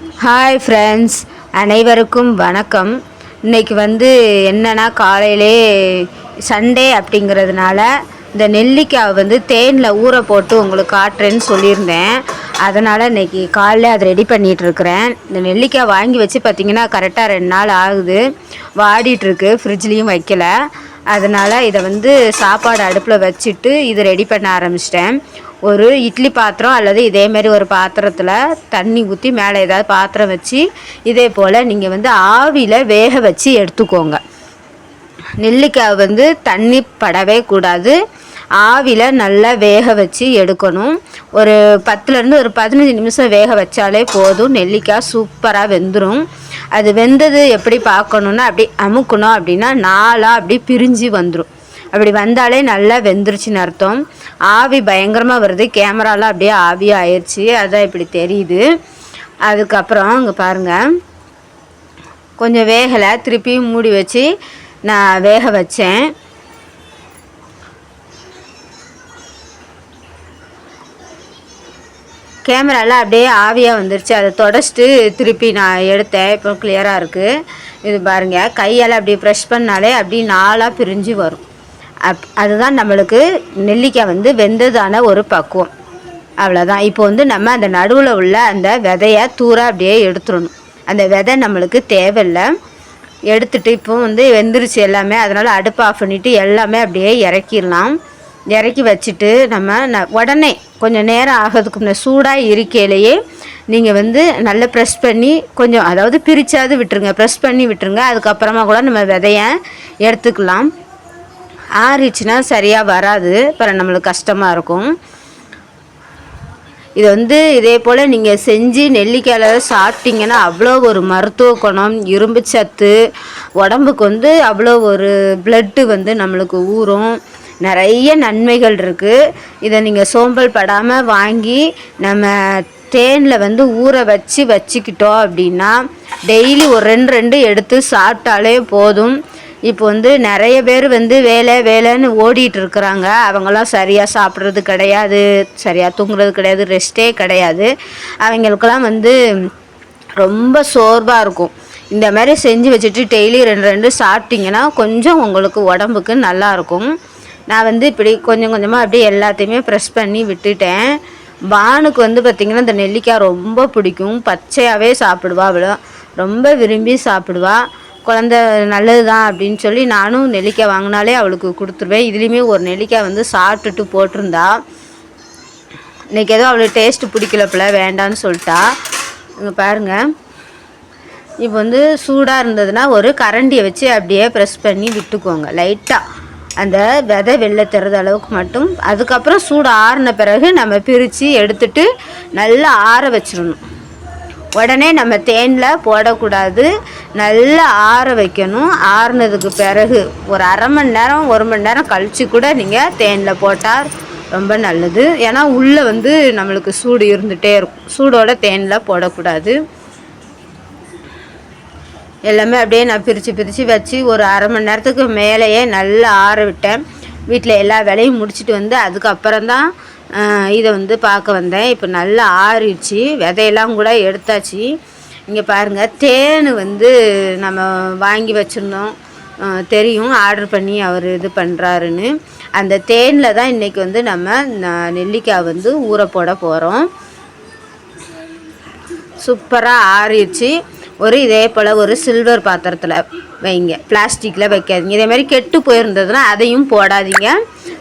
Hi friends அனைவருக்கும் வணக்கம். இன்னைக்கு வந்து என்னன்னா காலையிலே சண்டே அப்படிங்கிறதுனால இந்த நெல்லிக்காய் வந்து தேனில் ஊற போட்டு உங்களுக்கு காட்டுறேன்னு சொல்லியிருந்தேன். அதனால் இன்றைக்கி காலைல அதை ரெடி பண்ணிகிட்ருக்குறேன் இந்த நெல்லிக்காய் வாங்கி வச்சு பார்த்திங்கன்னா கரெக்டாக ரெண்டு நாள் ஆகுது. வாடிட்டுருக்கு ஃப்ரிட்ஜ்லேயும் வைக்கல. அதனால் இதை வந்து சாப்பாடு அடுப்பில் வச்சுட்டு இதை ரெடி பண்ண ஆரம்பிச்சிட்டேன். ஒரு இட்லி பாத்திரம் அல்லது இதேமாரி ஒரு பாத்திரத்தில் தண்ணி ஊற்றி மேலே ஏதாவது பாத்திரம் வச்சு இதே போல் நீங்கள் வந்து ஆவியில் வேக வச்சு எடுத்துக்கோங்க. நெல்லிக்காய் வந்து தண்ணி படவே கூடாது. ஆவியில் நல்லா வேக வச்சு எடுக்கணும். ஒரு பத்துலேருந்து ஒரு பதினஞ்சு நிமிஷம் வேக வச்சாலே போதும். நெல்லிக்காய் சூப்பராக வெந்துடும் அது வெந்தது எப்படி பார்க்கணுன்னா அப்படி அமுக்கணும் அப்படின்னா நாளாக அப்படி பிரிஞ்சு வந்துடும் அப்படி வந்தாலே நல்லா வெந்துருச்சுன்னு அர்த்தம். ஆவி பயங்கரமாக வருது. கேமராலாம் அப்படியே ஆவியாக ஆயிடுச்சு அதான் இப்படி தெரியுது. அதுக்கப்புறம் இங்கே பாருங்கள் கொஞ்சம் வேகலை. திருப்பியும் மூடி வச்சு நான் வேக வச்சேன். கேமராலாம் அப்படியே ஆவியாக வந்துருச்சு. அதை தொடச்சிட்டு திருப்பி நான் எடுத்தேன். இப்போ கிளியராக இருக்குது இது பாருங்கள் கையால் அப்படியே ப்ரெஷ் பண்ணாலே அப்படியே நாளாக பிரிஞ்சு வரும். அப் அதுதான் நம்மளுக்கு நெல்லிக்காய் வந்து வெந்ததான ஒரு பக்குவம். அவ்வளோதான் இப்போ வந்து நம்ம அந்த நடுவில் உள்ள அந்த விதையை தூர அப்படியே எடுத்துடணும். அந்த விதை நம்மளுக்கு தேவையில்லை. எடுத்துட்டு இப்போ வந்து வெந்துருச்சு எல்லாமே. அதனால் அடுப்பு ஆஃப் பண்ணிவிட்டு எல்லாமே அப்படியே இறக்கிடலாம். இறக்கி வச்சுட்டு நம்ம ந உடனே கொஞ்சம் நேரம் ஆகிறதுக்கு முன்னே சூடாக இருக்கையிலேயே நீங்கள் வந்து நல்லா ப்ரெஸ் பண்ணி கொஞ்சம் அதாவது பிரிச்சாவது விட்டுருங்க. ப்ரெஸ் பண்ணி விட்டுருங்க. அதுக்கப்புறமா கூட நம்ம விதைய எடுத்துக்கலாம். ஆறிச்சுன்னா சரியாக வராது. அப்புறம் நம்மளுக்கு கஷ்டமாக இருக்கும். இது வந்து இதே போல் நீங்கள் செஞ்சு நெல்லிக்காயில் சாப்பிட்டீங்கன்னா அவ்வளோ ஒரு மருத்துவ குணம் இரும்பு சத்து உடம்புக்கு வந்து அவ்வளோ ஒரு பிளட்டு வந்து நம்மளுக்கு ஊறும். நிறைய நன்மைகள் இருக்குது இதை நீங்கள் சோம்பல் படாமல் வாங்கி நம்ம தேனில் வந்து ஊற வச்சு வச்சுக்கிட்டோம் அப்படின்னா டெய்லி ஒரு ரெண்டு ரெண்டு எடுத்து சாப்பிட்டாலே போதும். இப்போ வந்து நிறைய பேர் வந்து வேலை வேலைன்னு ஓடிட்டு இருக்கிறாங்க. அவங்களாம் சரியாக சாப்பிட்றது கிடையாது. சரியாக தூங்குறது கிடையாது. ரெஸ்ட்டே கிடையாது. அவங்களுக்கெல்லாம் வந்து ரொம்ப சோர்வாக இருக்கும். இந்த மாதிரி செஞ்சு வச்சுட்டு டெய்லி ரெண்டு ரெண்டு சாப்பிட்டிங்கன்னா கொஞ்சம் உங்களுக்கு உடம்புக்கு நல்லாயிருக்கும் நான் வந்து இப்படி கொஞ்சம் கொஞ்சமாக அப்படியே எல்லாத்தையுமே ப்ரெஸ் பண்ணி விட்டுட்டேன். பானுக்கு வந்து பார்த்திங்கன்னா இந்த நெல்லிக்காய் ரொம்ப பிடிக்கும். பச்சையாகவே சாப்பிடுவா அவ்வளோ ரொம்ப விரும்பி சாப்பிடுவா. குழந்த நல்லது தான் அப்படின்னு சொல்லி நானும் நெல்லிக்காய் வாங்கினாலே அவளுக்கு கொடுத்துருவேன். இதுலேயுமே ஒரு நெல்லிக்காய் வந்து சாப்பிட்டுட்டு போட்டிருந்தா. இன்றைக்கி ஏதோ அவளுக்கு டேஸ்ட்டு பிடிக்கலப்பில் வேண்டான்னு சொல்லிட்டா. இங்கே பாருங்கள் இப்போ வந்து சூடாக இருந்ததுன்னா ஒரு கரண்டியை வச்சு அப்படியே ப்ரெஸ் பண்ணி விட்டுக்கோங்க. லைட்டாக அந்த விதை வெளில தர்றது அளவுக்கு மட்டும் அதுக்கப்புறம் சூடு ஆறின பிறகு நம்ம பிரித்து எடுத்துட்டு நல்லா ஆற வச்சிடணும் உடனே நம்ம தேனில் போடக்கூடாது. நல்லா ஆற வைக்கணும். ஆறுனதுக்கு பிறகு ஒரு அரை மணி நேரம் ஒரு மணி நேரம் கழித்து கூட நீங்கள் தேனில் போட்டால் ரொம்ப நல்லது. ஏன்னா உள்ளே வந்து நம்மளுக்கு சூடு இருந்துகிட்டே இருக்கும். சூடோட தேனில் போடக்கூடாது. எல்லாமே அப்படியே நான் பிரித்து பிரித்து வச்சு ஒரு அரை மணி நேரத்துக்கு மேலேயே நல்லா ஆற விட்டேன். வீட்டில் எல்லா வேலையும் முடிச்சுட்டு வந்து அதுக்கப்புறம் தான் இதை வந்து பார்க்க வந்தேன். இப்போ நல்லா ஆறிடுச்சு. விதையெல்லாம் கூட எடுத்தாச்சு. இங்கே பாருங்கள் தேன் வந்து நம்ம வாங்கி வச்சுருந்தோம். தெரியும் ஆர்டர் பண்ணி அவர் இது பண்ணுறாருன்னு அந்த தேனில் தான் இன்றைக்கி வந்து நம்ம நெல்லிக்காய் வந்து ஊற போட போகிறோம் சூப்பராக ஆறிடுச்சு. ஒரு இதே போல் ஒரு சில்வர் பாத்திரத்தில் வைங்க. பிளாஸ்டிக்கில் வைக்காதீங்க. இதே மாதிரி கெட்டு போயிருந்ததுன்னா அதையும் போடாதீங்க.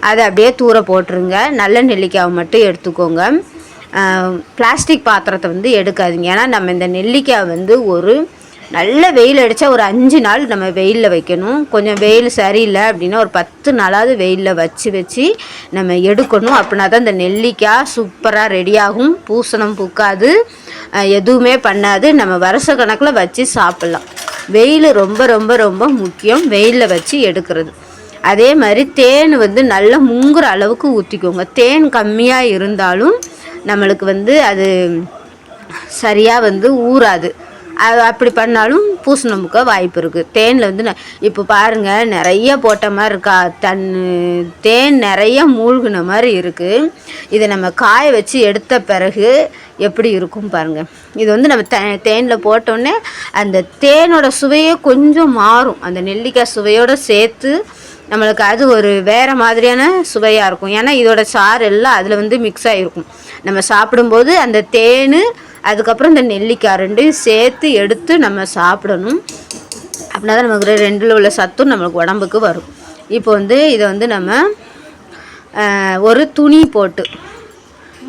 அதை அப்படியே தூர போட்டுருங்க. நல்ல நெல்லிக்காவை மட்டும் எடுத்துக்கோங்க. பிளாஸ்டிக் பாத்திரத்தை வந்து எடுக்காதீங்க. ஏன்னா நம்ம இந்த நெல்லிக்காய் வந்து ஒரு நல்ல வெயில் அடித்தா ஒரு அஞ்சு நாள் நம்ம வெயிலில் வைக்கணும். கொஞ்சம் வெயில் சரியில்லை அப்படின்னா ஒரு பத்து நாளாவது வெயிலில் வச்சு வச்சு நம்ம எடுக்கணும். அப்படின்னா தான் இந்த நெல்லிக்காய் சூப்பராக ரெடியாகும் பூசணம் பூக்காது. எதுவுமே பண்ணாது. நம்ம வருஷ கணக்கில் வச்சு சாப்பிட்லாம். வெயில் ரொம்ப ரொம்ப ரொம்ப முக்கியம். வெயிலில் வச்சு எடுக்கிறது. அதே மாதிரி தேன் வந்து நல்லா முங்குற அளவுக்கு ஊற்றிக்கோங்க தேன் கம்மியாக இருந்தாலும் நம்மளுக்கு வந்து அது சரியாக வந்து ஊறாது. அது அப்படி பண்ணாலும் பூசணமுக்க வாய்ப்பு இருக்குது தேனில் வந்து ந- இப்போ பாருங்கள் நிறைய போட்ட மாதிரி இருக்கா தன் தேன் நிறைய மூழ்கின மாதிரி இருக்குது இதை நம்ம காய வச்சு எடுத்த பிறகு எப்படி இருக்கும் பாருங்கள் இது வந்து நம்ம தே தேனில் போட்டோன்னே அந்த தேனோட சுவையே கொஞ்சம் மாறும். அந்த நெல்லிக்காய் சுவையோடு சேர்த்து நம்மளுக்கு அது ஒரு வேறு மாதிரியான சுவையாக இருக்கும். ஏன்னா இதோட சாறு எல்லாம் அதில் வந்து மிக்ஸ் ஆகிருக்கும் நம்ம சாப்பிடும்போது அந்த தேன் அதுக்கப்புறம் இந்த நெல்லிக்காய் ரெண்டையும் சேர்த்து எடுத்து நம்ம சாப்பிடணும். அப்படின்னா தான் நமக்கு ரெண்டில் உள்ள சத்தும் நம்மளுக்கு உடம்புக்கு வரும். இப்போ வந்து இதை வந்து நம்ம ஒரு துணி போட்டு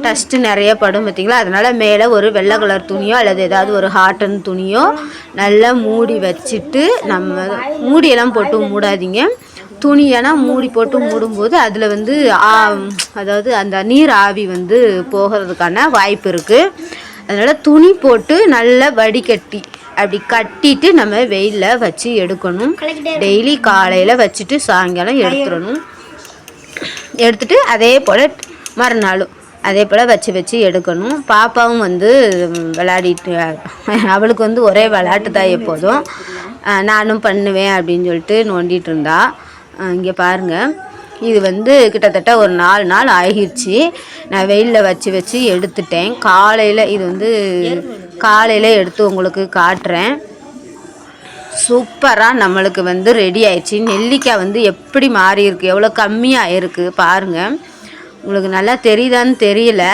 டஸ்ட்டு நிறைய படும் பார்த்திங்களா அதனால் மேலே ஒரு வெள்ளை கலர் துணியோ அல்லது ஏதாவது ஒரு ஹாட்டன் துணியோ நல்லா மூடி வச்சுட்டு நம்ம மூடியெல்லாம் போட்டு மூடாதீங்க. துணியெல்லாம் மூடி போட்டு மூடும்போது அதில் வந்து ஆ- அதாவது அந்த நீர் ஆவி வந்து போகிறதுக்கான வாய்ப்பு இருக்குது அதனால் துணி போட்டு நல்லா வடிகட்டி அப்படி கட்டிட்டு நம்ம வெயிலில் வச்சு எடுக்கணும். டெய்லி காலையில் வச்சுட்டு சாயங்காலம் எடுத்துடணும். எடுத்துட்டு அதே போல் மறுநாளும் அதே போல் வச்சு வச்சு எடுக்கணும். பாப்பாவும் வந்து விளையாடிட்டு அவளுக்கு வந்து ஒரே விளையாட்டு தான் எப்போதும். நானும் பண்ணுவேன் அப்படின்னு சொல்லிட்டு நோண்டிகிட்டு இருந்தாள் இங்கே பாருங்கள் இது வந்து கிட்டத்தட்ட ஒரு நாலு நாள் ஆகிடுச்சு நான் வெயிலில் வச்சு வச்சு எடுத்துட்டேன். காலையில் இது வந்து காலையில் எடுத்து உங்களுக்கு காட்டுறேன். சூப்பராக நம்மளுக்கு வந்து ரெடி ஆயிடுச்சு. நெல்லிக்காய் வந்து எப்படி மாறிருக்கு எவ்வளோ கம்மியாக இருக்குது பாருங்கள் உங்களுக்கு நல்லா தெரியுதான்னு தெரியல.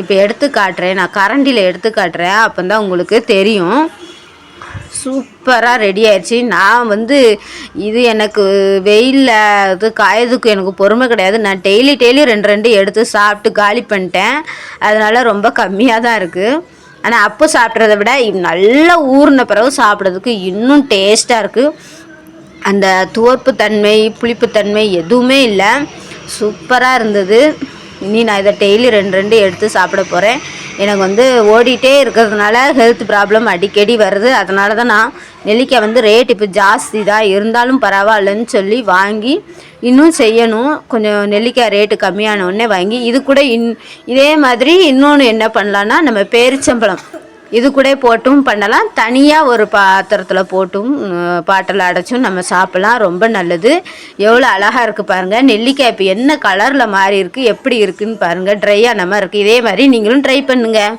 இப்போ எடுத்து காட்டுறேன். நான் கரண்டியில் எடுத்து காட்டுறேன். அப்போ தான் உங்களுக்கு தெரியும். சூப்பராக ரெடி ஆயிடுச்சு நான் வந்து இது எனக்கு வெயிலில் இது காயதுக்கு எனக்கு பொறுமை கிடையாது. நான் டெய்லி டெய்லி ரெண்டு ரெண்டு எடுத்து சாப்பிட்டு காலி பண்ணிட்டேன். அதனால் ரொம்ப கம்மியாக தான் இருக்குது ஆனால் அப்போ சாப்பிட்றத விட நல்லா ஊறின பிறகு சாப்பிட்றதுக்கு இன்னும் டேஸ்ட்டாக இருக்குது அந்த துவர்ப்பு தன்மை புளிப்புத்தன்மை எதுவுமே இல்லை. சூப்பராக இருந்தது. இனி நான் இதை டெய்லி ரெண்டு ரெண்டு எடுத்து சாப்பிட போகிறேன் எனக்கு வந்து ஓடிட்டே இருக்கிறதுனால ஹெல்த் ப்ராப்ளம் அடிக்கடி வருது. அதனால தான் நான் நெல்லிக்காய் வந்து ரேட் இப்போ ஜாஸ்தி தான் இருந்தாலும் பரவாயில்லன்னு சொல்லி வாங்கி இன்னும் செய்யணும். கொஞ்சம் நெல்லிக்காய் ரேட்டு கம்மியான உடனே வாங்கி இது கூட இன் இதே மாதிரி இன்னொன்று என்ன பண்ணலான்னா நம்ம பேரிச்சம்பழம். இது கூட போட்டும் பண்ணலாம். தனியாக ஒரு பாத்திரத்தில் போட்டும் பாட்டில் அடைச்சும் நம்ம சாப்பிடலாம். ரொம்ப நல்லது. எவ்வளோ அழகாக இருக்குது பாருங்கள் நெல்லிக்காய் இப்போ என்ன கலரில் மாறி இருக்குது எப்படி இருக்குதுன்னு பாருங்கள் ட்ரை மாதிரி இருக்குது இதே மாதிரி நீங்களும் ட்ரை பண்ணுங்கள்